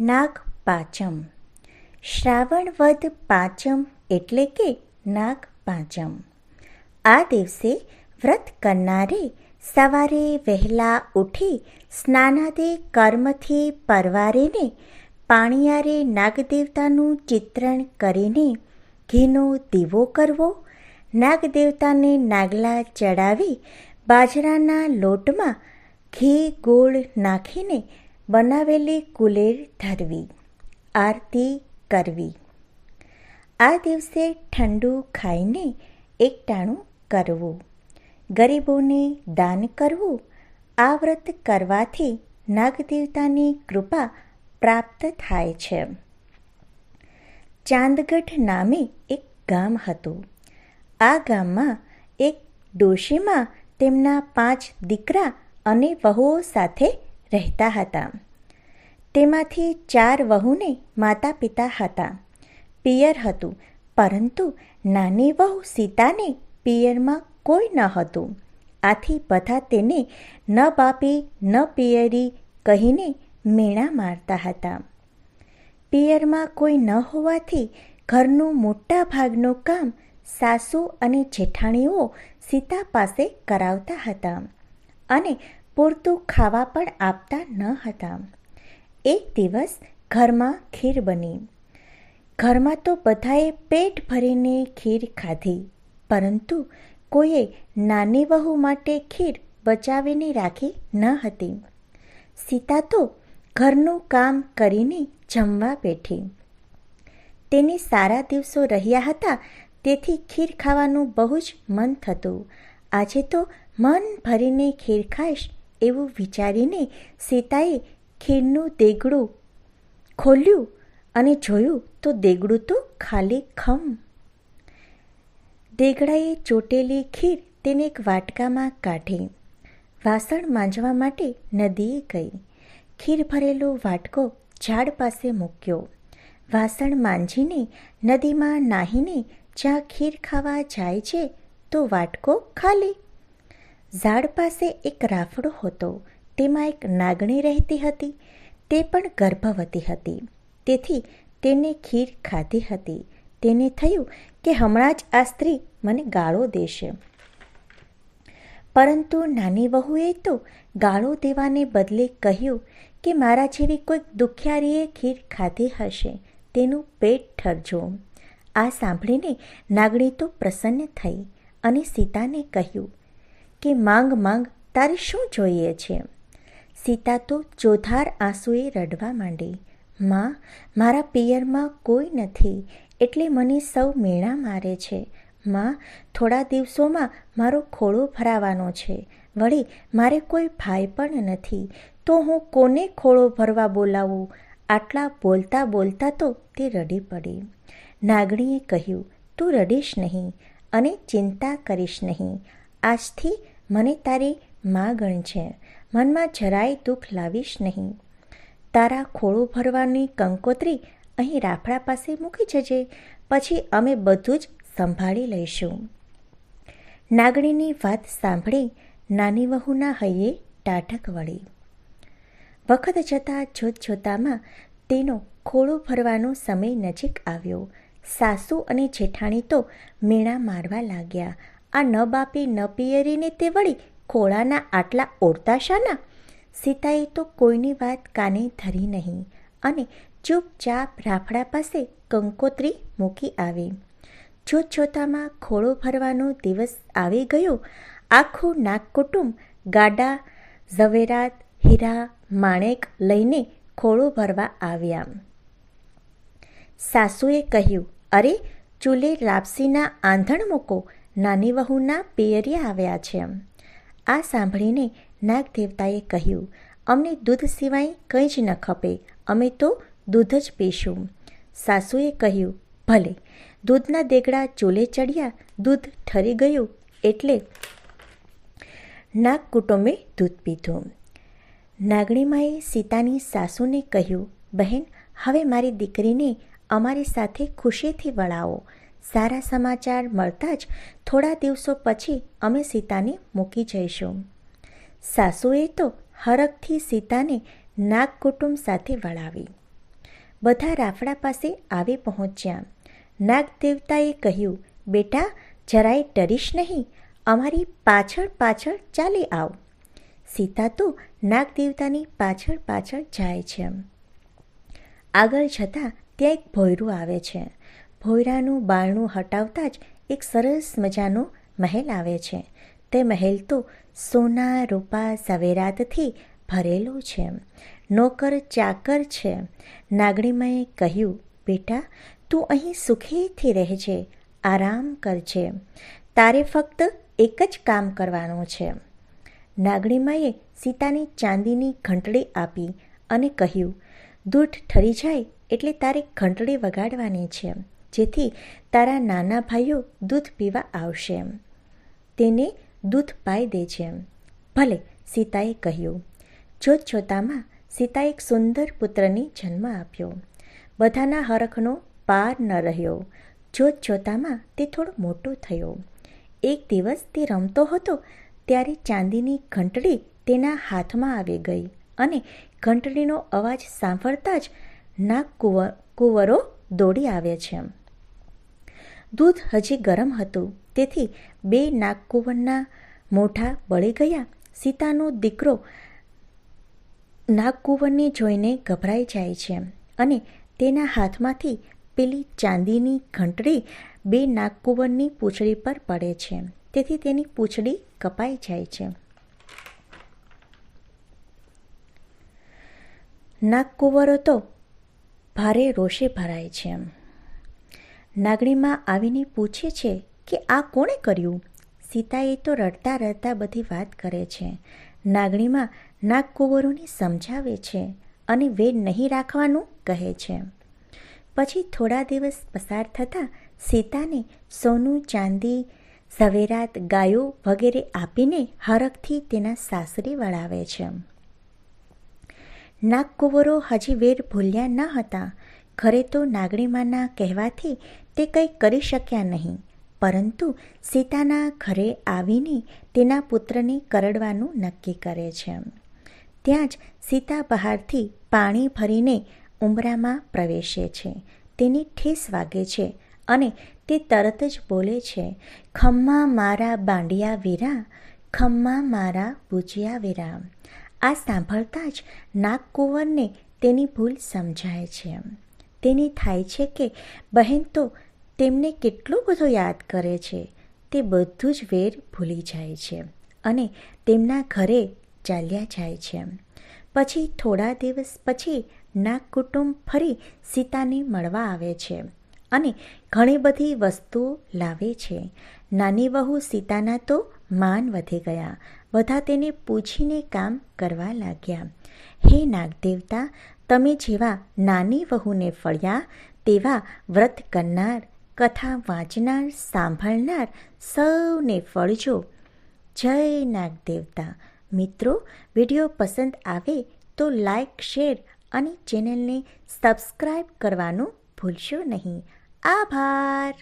નાગ પાંચમ શ્રાવણ વદ પાંચમ એટલે કે નાગ પાંચમ આ દિવસે વ્રત કરનારે સવારે વહેલા ઉઠી સ્નાનાદે કર્મથી પરવારીને પાણીયારે નાગદેવતાનું ચિત્રણ કરીને ઘીનો દીવો કરવો, નાગદેવતાને નાગલા ચડાવી બાજરાના લોટમાં ઘી ગોળ નાખીને બનાવેલી કુલેર ધરવી, આરતી કરવી. આ દિવસે ઠંડુ ખાઈને એકટાણું કરવું. ગરીબોને દાન કરવું, આ વ્રત કરવાથી નાગદેવતાની કૃપા પ્રાપ્ત થાય છે. ચાંદગઢ નામે એક ગામ હતું. આ ગામમાં એક ડોશીમાં તેમના પાંચ દીકરા અને વહુઓ સાથે રહેતા હતા. તેમાંથી ચાર વહુને માતા પિતા હતા. પિયર હતું, પરંતુ નાની વહુ સીતાને પિયરમાં કોઈ ન હતું. આથી બધા તેને ન બાપી, ન પિયરી કહીને મેણા મારતા હતા. પિયરમાં કોઈ ન હોવાથી ઘરનું મોટા ભાગનું કામ સાસુ અને જેઠાણીઓ સીતા પાસે કરાવતા હતા અને પૂરતું ખાવા પણ આપતા ન હતા. એક દિવસ ઘરમાં ખીર બની. ઘરમાં તો બધાએ પેટ ભરીને ખીર ખાધી, પરંતુ કોઈએ નાની વહુ માટે ખીર બચાવીને રાખી ન હતી. સીતા તો ઘરનું કામ કરીને જમવા બેઠી. તેને સારા દિવસો રહ્યા હતા, તેથી ખીર ખાવાનું બહુ જ મન થતું. આજે તો મન ભરીને ખીર ખાઈશ એવું વિચારીને સીતાએ ખીરનું દેગડું ખોલ્યું અને જોયું તો દેગડું તો ખાલી ખમ. દેગડાએ ચોટેલી ખીર તેને એક વાટકામાં કાઢી. વાસણ માંજવા માટે નદીએ ગઈ. ખીર ભરેલો વાટકો ઝાડ પાસે મૂક્યો. વાસણ માંજીને નદીમાં નાહીને જ્યાં ખીર ખાવા જાય છે તો વાટકો ખાલી ઝાડ પાસે એક રાફડો હતો. તેમાં એક નાગણી રહેતી હતી. તે પણ ગર્ભવતી હતી. તેથી તેને ખીર ખાધી હતી. તેને થયું કે હમણાં જ આ સ્ત્રી મને ગાળો દેશે. પરંતુ નાની વહુએ તો ગાળો દેવાને બદલે કહ્યું કે મારા જેવી કોઈક દુખિયારીએ ખીર ખાધી હશે. તેનું પેટ ઠરજો. આ સાંભળીને નાગણી તો પ્રસન્ન થઈ અને સીતાને કહ્યું કે માંગ માંગ તારે શું જોઈએ છે? સીતા તો ચોધાર આંસુએ રડવા માંડી. માં, મારા પિયરમાં કોઈ નથી, એટલે મને સૌ મેળા મારે છે. માં, થોડા દિવસોમાં મારો ખોળો ભરાવાનો છે. વળી, મારે કોઈ ભાઈ પણ નથી, તો હું કોને ખોળો ભરવા બોલાવું? આટલા બોલતા બોલતા તો તે રડી પડી. નાગણીએ કહ્યું, તું રડીશ નહીં અને ચિંતા કરીશ નહીં. આજથી મને તારી મા ગણ છે. મનમાં જરાય દુઃખ લાવીશ નહીં. તારા ખોળો ભરવાની કંકોત્રી અહીં રાફડા પાસે મૂકી જજે. પછી અમે બધું જ સંભાળી લઈશું. નાગણીની વાત સાંભળી નાની વહુના હૈયે ટાઢક વળી. વખત જતાં જોત જોતામાં તેનો ખોળો ભરવાનો સમય નજીક આવ્યો. સાસુ અને જેઠાણી તો મેણા મારવા લાગ્યા. આ ન બાપી ન પિયરીને તે વળી ખોળાના આટલા ઓળતા શાના સીતાએ તો કોઈની વાત કાને ધરી નહીં અને ચૂપચાપ રાફડા પાસે કંકોત્રી મૂકી આવી. જોત જોતામાં ખોળો ભરવાનો દિવસ આવી ગયો. આખું નાગ કુટુંબ ગાડા, ઝવેરાત, હીરા, માણેક લઈને ખોળો ભરવા આવ્યા. સાસુએ કહ્યું, અરે, ચૂલે લાપસીના આંધણ મૂકો. નાની વહુના પિયરિયા આવ્યા છે. આ સાંભળીને નાગદેવતાએ કહ્યું, અમને દૂધ સિવાય કંઈ જ ન ખપે, અમે તો દૂધ જ પીશું. સાસુએ કહ્યું, ભલે, દૂધના દેગડા ચૂલે ચડ્યા, દૂધ ઠરી ગયું એટલે નાગ કુટુંબે દૂધ પીધું. નાગણીમાએ સીતાની સાસુને કહ્યું, બહેન, હવે મારી દીકરીને અમારી સાથે ખુશીથી વળાવો. સારા સમાચાર મળતા જ થોડા દિવસો પછી અમે સીતાને મૂકી જઈશું. સાસુએ તો હરખથી સીતાને નાગ કુટુંબ સાથે વળાવી. બધા રાફડા પાસે આવી પહોંચ્યા. નાગ દેવતાએ કહ્યું, બેટા, જરાય ડરીશ નહીં. અમારી પાછળ પાછળ ચાલી આવ. સીતા તો નાગ દેવતાની પાછળ પાછળ જાય છે. આગળ જતાં ત્યાં એક ભોયરું આવે છે. ભોયરાનું બારણું હટાવતા જ એક સરસ મજાનો મહેલ આવે છે. તે મહેલ તો સોના, રૂપા સવેરાતથી ભરેલો છે. નોકર, ચાકર છે. નાગણીમાએ કહ્યું, બેટા, તું અહીં સુખેથી રહેજે, આરામ કરજે. તારે ફક્ત એક જ કામ કરવાનું છે. નાગણીમાએ સીતાની ચાંદીની ઘંટડી આપી અને કહ્યું, દૂધ ઠરી જાય એટલે તારે ઘંટડી વગાડવાની છે. જેથી તારા નાના ભાઈઓ દૂધ પીવા આવશે. એમ તેને દૂધ પાઈ દે છે. ભલે સીતાએ કહ્યું જોત જોતામાં સીતા એક સુંદર પુત્રની જન્મ આપ્યો. બધાના હરખનો પાર ન રહ્યો. જોત જોતામાં તે થોડો મોટો થયો. એક દિવસ તે રમતો હતો ત્યારે ચાંદીની ઘંટડી તેના હાથમાં આવી ગઈ અને ઘંટડીનો અવાજ સાંભળતા જ નાગ કુંવર કુંવરો દોડી આવે છે. દૂધ હજી ગરમ હતું. તેથી બે નાગકુંવરના મોઢા બળી ગયા. સીતાનો દીકરો નાગકુંવરને જોઈને ગભરાઈ જાય છે અને તેના હાથમાંથી પેલી ચાંદીની ઘંટડી બે નાગકુંવરની પૂંછડી પર પડે છે. તેથી તેની પૂંછડી કપાઈ જાય છે. નાગકુંવરો તો ભારે રોષે ભરાય છે. નાગણીમાં આવીને પૂછે છે કે આ કોણે કર્યું? સીતાએ તો રડતા રડતા બધી વાત કરે છે. નાગણીમાં નાગકુંવરોને સમજાવે છે અને વેદ નહીં રાખવાનું કહે છે. પછી થોડા દિવસ પસાર થતાં સીતાને સોનું, ચાંદી, ઝવેરાત, ગાયો વગેરે આપીને હરખથી તેના સાસરી વળાવે છે. નાગકુંવરો હજી વેર ભૂલ્યા ન હતા. ઘરે તો નાગણીમાના કહેવાથી તે કંઈ કરી શક્યા નહીં. પરંતુ સીતાના ઘરે આવીને તેના પુત્રને કરડવાનું નક્કી કરે છે. ત્યાં જ સીતા બહારથી પાણી ભરીને ઉંબરામાં પ્રવેશે છે. તેની ઠેસ વાગે છે અને તે તરત જ બોલે છે, ખમ્મા મારા બાંડિયા વીરા, ખમ્મા મારા ભૂજિયા વીરા. આ સાંભળતા જ નાગકુંવરને તેની ભૂલ સમજાય છે. તેને થાય છે કે, બહેન તો તેમને કેટલું બધું યાદ કરે છે. તે બધું જ વેર ભૂલી જાય છે અને તેમના ઘરે ચાલ્યા જાય છે. પછી થોડા દિવસ પછી નાગ કુટુંબ ફરી સીતાને મળવા આવે છે અને ઘણી બધી વસ્તુઓ લાવે છે. નાની વહુ સીતાના તો માન વધી ગયા બધા તેને પૂછીને કામ કરવા લાગ્યા. હે નાગદેવતા, તમે જેવા નાની વહુને ફળ્યા, તેવા વ્રત કરનાર, કથા વાંચનાર, સાંભળનાર સૌને ફળજો. જય નાગદેવતા. મિત્રો, વીડિયો પસંદ આવે તો લાઇક શેર અને ચેનલને સબસ્ક્રાઈબ કરવાનું ભૂલશો નહીં. આભાર.